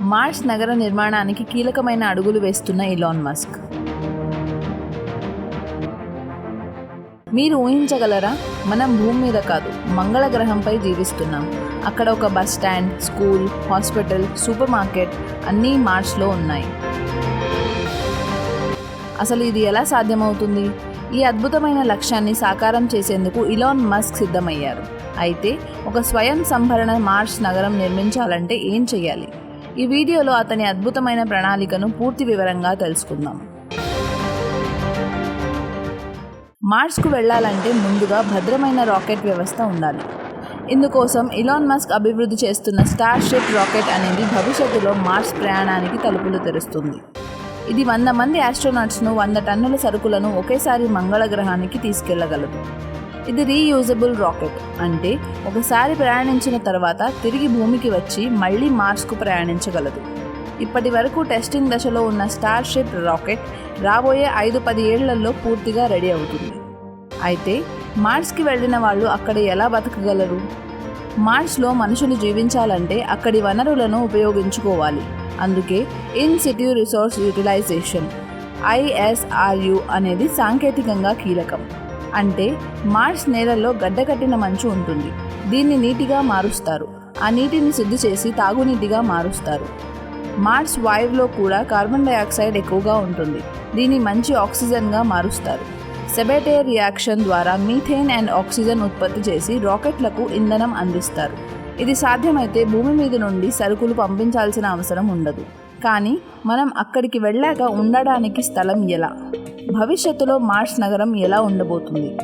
Mars నగర నిర్మాణానికి కీలకమైన అడుగులు వేస్తున్న ఇలాన్ మస్క్. మీరు ఊహించగలరా? మనం భూమి మీద కాదు మంగళ గ్రహంపై జీవిస్తున్నాం. అక్కడ ఒక bus stand school hospital super market అన్నీ మార్స్లో ఉన్నాయి. అసలు ఇది ఎలా సాధ్యమవుతుంది? ఈ అద్భుతమైన లక్ష్యాన్ని సాకారం చేసేందుకు ఇలాన్ మస్క్ సిద్ధమయ్యారు. అయితే ఒక స్వయం సంభరణ మార్స్ నగరం నిర్మించాలంటే ఏం చేయాలి ఈ వీడియోలో అతని అద్భుతమైన ప్రణాళికను పూర్తి వివరంగా తెలుసుకుందాం. మార్స్కు వెళ్ళాలంటే ముందుగా భద్రమైన రాకెట్ వ్యవస్థ ఉండాలి. ఇందుకోసం ఇలాన్ మస్క్ అభివృద్ధి చేస్తున్న స్టార్ షిప్ రాకెట్ అనేది భవిష్యత్తులో మార్స్ ప్రయాణానికి తలుపులు తెరుస్తుంది. ఇది వంద మంది ఆస్ట్రోనాట్స్ను వంద టన్నుల సరుకులను ఒకేసారి మంగళ గ్రహానికి తీసుకెళ్ళగలదు. ఇది రీయూజబుల్ రాకెట్ అంటే ఒకసారి ప్రయాణించిన తర్వాత తిరిగి భూమికి వచ్చి మళ్ళీ మార్స్కు ప్రయాణించగలదు. ఇప్పటి వరకు టెస్టింగ్ దశలో ఉన్న స్టార్ షిప్ రాకెట్ రాబోయే ఐదు పది ఏళ్ళలో పూర్తిగా రెడీ అవుతుంది. అయితే మార్స్కి వెళ్ళిన వాళ్ళు అక్కడ ఎలా బతకగలరు? మార్స్లో మనుషులు జీవించాలంటే అక్కడి వనరులను ఉపయోగించుకోవాలి. అందుకే in situ resource utilisation ISRU అనేది సాంకేతికంగా కీలకం. అంటే మార్చ్ నేలల్లో గడ్డకట్టిన మంచు ఉంటుంది. దీన్ని నీటిగా మారుస్తారు. ఆ నీటిని శుద్ధి చేసి తాగునీటిగా మారుస్తారు. మార్స్ వాయువులో కూడా కార్బన్ డైఆక్సైడ్ ఎక్కువగా ఉంటుంది. దీన్ని మంచి ఆక్సిజన్గా మారుస్తారు. సెబెటే రియాక్షన్ ద్వారా మీథేన్ అండ్ ఆక్సిజన్ ఉత్పత్తి చేసి రాకెట్లకు ఇంధనం అందిస్తారు. ఇది సాధ్యమైతే భూమి మీద నుండి సరుకులు పంపించాల్సిన అవసరం ఉండదు. కానీ మనం అక్కడికి వెళ్ళాక ఉండడానికి స్థలం ఎలా? భవిష్యత్తులో మార్స్ నగరం ఎలా ఉండబోతుంది?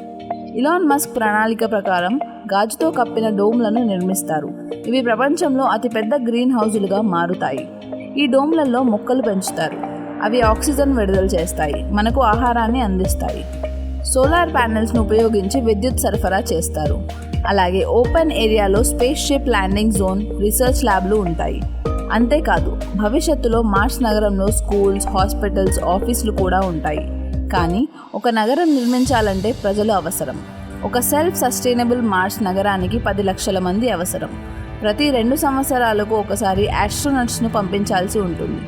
ఇలాన్ మస్క్ ప్రణాళిక ప్రకారం గాజుతో కప్పిన డోమ్లను నిర్మిస్తారు. ఇవి ప్రపంచంలో అతిపెద్ద గ్రీన్ హౌజులుగా మారుతాయి. ఈ డోమ్లలో మొక్కలు పెంచుతారు. అవి ఆక్సిజన్ విడుదల చేస్తాయి. మనకు ఆహారాన్ని అందిస్తాయి. సోలార్ ప్యానెల్స్ను ఉపయోగించి విద్యుత్ సరఫరా చేస్తారు. అలాగే ఓపెన్ ఏరియాలో space ship landing zone research ల్యాబ్లు ఉంటాయి. అంతేకాదు భవిష్యత్తులో మార్స్ నగరంలో స్కూల్స్ హాస్పిటల్స్ ఆఫీసులు కూడా ఉంటాయి. కానీ ఒక నగరం నిర్మించాలంటే ప్రజలు అవసరం. ఒక సెల్ఫ్ సస్టైనబుల్ మార్స్ నగరానికి పది లక్షల మంది అవసరం. ప్రతి రెండు సంవత్సరాలకు ఒకసారి యాస్ట్రోనట్స్ను పంపించాల్సి ఉంటుంది.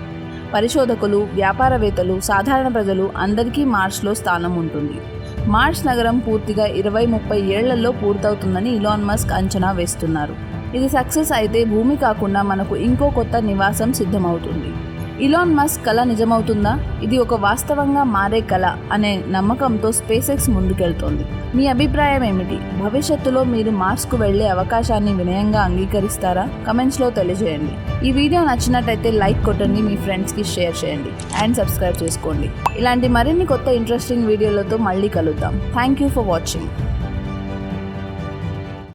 పరిశోధకులు వ్యాపారవేత్తలు సాధారణ ప్రజలు అందరికీ మార్స్లో స్థానం ఉంటుంది. మార్స్ నగరం పూర్తిగా ఇరవై ముప్పై ఏళ్ళలో పూర్తవుతుందని ఇలాన్ మస్క్ అంచనా వేస్తున్నారు. ఇది సక్సెస్ అయితే భూమి కాకుండా మనకు ఇంకో కొత్త నివాసం సిద్ధమవుతుంది. ఇలాన్ మస్క్ కళ నిజమవుతుందా? ఇది ఒక వాస్తవంగా మారే కళ అనే నమ్మకంతో స్పేస్ ఎక్స్ ముందుకెళ్తోంది. మీ అభిప్రాయం ఏమిటి? భవిష్యత్తులో మీరు మార్స్కు వెళ్ళే అవకాశాన్ని వినయంగా అంగీకరిస్తారా? కమెంట్స్లో తెలియజేయండి. ఈ వీడియో నచ్చినట్టయితే లైక్ కొట్టండి మీ ఫ్రెండ్స్కి షేర్ చేయండి అండ్ సబ్స్క్రైబ్ చేసుకోండి. ఇలాంటి మరిన్ని కొత్త ఇంట్రెస్టింగ్ వీడియోలతో మళ్ళీ కలుద్దాం. Thank you for watching.